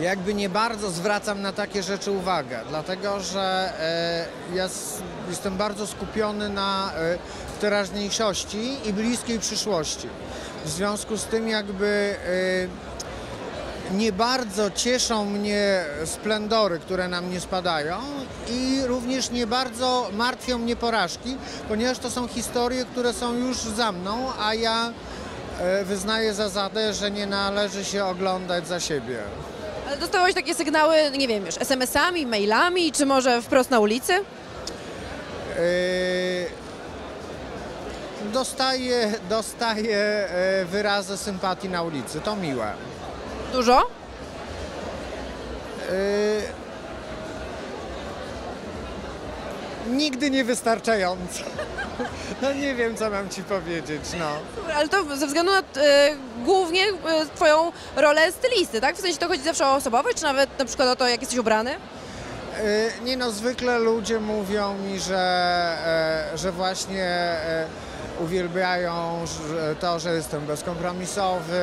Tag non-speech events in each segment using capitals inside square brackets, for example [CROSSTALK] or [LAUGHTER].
Jakby nie bardzo zwracam na takie rzeczy uwagę, dlatego że e, ja s- jestem bardzo skupiony na e, teraźniejszości i bliskiej przyszłości. W związku z tym jakby e, nie bardzo cieszą mnie splendory, które nam nie spadają i również nie bardzo martwią mnie porażki, ponieważ to są historie, które są już za mną, a ja wyznaję zasadę, że nie należy się oglądać za siebie. Ale dostałeś takie sygnały, nie wiem już, SMS-ami, mailami, czy może wprost na ulicy? Yy, Dostaję, dostaję e, wyrazy sympatii na ulicy, to miłe. Dużo? Yy, Nigdy nie wystarczająco. [LAUGHS] No nie wiem, co mam ci powiedzieć, no. Ale to ze względu na e, głównie e, twoją rolę stylisty, tak? W sensie to chodzi zawsze o osobowość, czy nawet na przykład o to, jak jesteś ubrany? Yy, Nie no, zwykle ludzie mówią mi, że, e, że właśnie e, uwielbiają to, że jestem bezkompromisowy,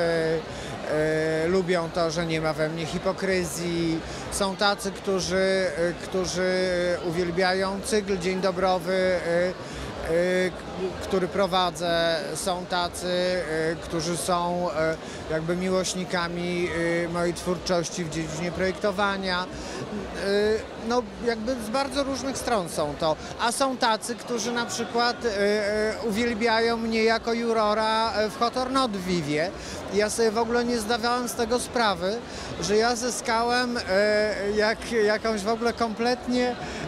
e, lubią to, że nie ma we mnie hipokryzji. Są tacy, którzy, e, którzy uwielbiają cykl dzień dobrowy, e, e, który prowadzę. Są tacy, e, którzy są e, jakby miłośnikami mojej twórczości w dziedzinie projektowania. No jakby z bardzo różnych stron są to. A są tacy, którzy na przykład uwielbiają mnie jako jurora w Hot or Not Vivie. Ja sobie w ogóle nie zdawałem z tego sprawy, że ja zyskałem jak, jakąś w ogóle kompletnie, kom,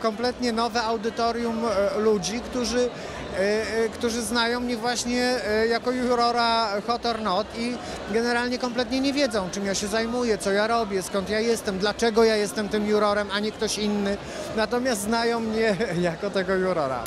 kompletnie nowe audytorium e, ludzi, którzy e, e, którzy znają mnie właśnie e, jako jurora Hot or Not i generalnie kompletnie nie wiedzą, czym ja się zajmuję, co ja robię, skąd ja jestem, dlaczego ja jestem tym jurorem, a nie ktoś inny. Natomiast znają mnie [LAUGHS] jako tego jurora.